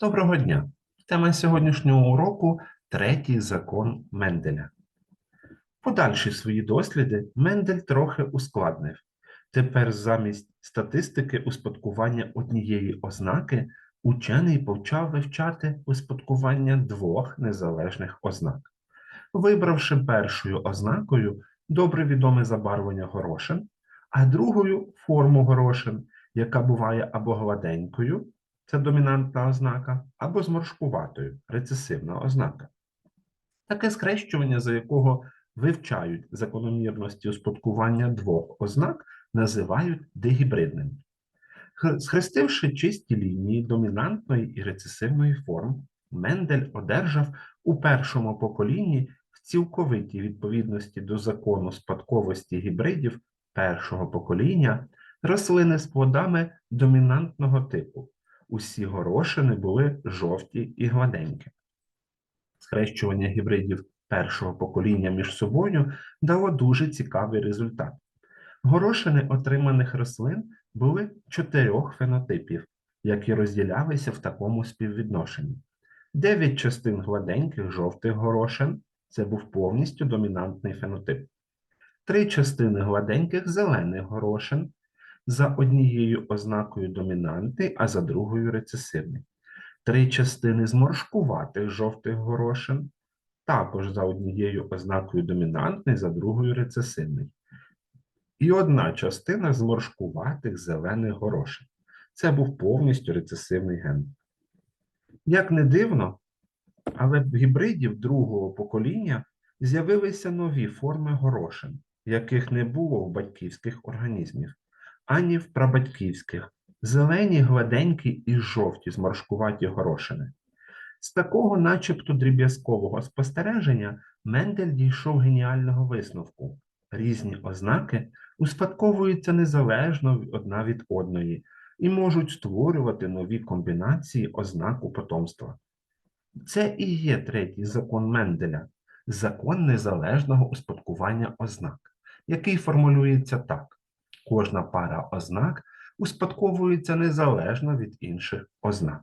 Доброго дня! Тема сьогоднішнього уроку третій закон Менделя. Подальші свої досліди Мендель трохи ускладнив. Тепер замість статистики успадкування однієї ознаки учений почав вивчати успадкування двох незалежних ознак. Вибравши першою ознакою добре відоме забарвлення горошин, а другою форму горошин, яка буває або гладенькою, це домінантна ознака, або зморшкуватою рецесивна ознака. Таке скрещування, за якого вивчають закономірності успадкування двох ознак, називають дегібридним. Схрестивши чисті лінії домінантної і рецесивної форм, Мендель одержав у першому поколінні в цілковитій відповідності до закону спадковості гібридів першого покоління рослини з плодами домінантного типу. Усі горошини були жовті і гладенькі. Схрещування гібридів першого покоління між собою дало дуже цікавий результат. Горошини отриманих рослин були чотирьох фенотипів, які розділялися в такому співвідношенні. Дев'ять частин гладеньких жовтих горошин це був повністю домінантний фенотип. Три частини гладеньких зелених горошин за однією ознакою домінантний, а за другою рецесивний. Три частини зморшкуватих жовтих горошин, також за однією ознакою домінантний, за другою рецесивний. І одна частина зморшкуватих зелених горошин. Це був повністю рецесивний ген. Як не дивно, але в гібридів другого покоління з'явилися нові форми горошин, яких не було в батьківських організмів, ані в прабатьківських, зелені, гладенькі і жовті зморшкуваті горошини. З такого, начебто дріб'язкового спостереження, Мендель дійшов геніального висновку. Різні ознаки успадковуються незалежно одна від одної і можуть створювати нові комбінації ознак у потомства. Це і є третій закон Менделя закон незалежного успадкування ознак, який формулюється так: кожна пара ознак успадковується незалежно від інших ознак.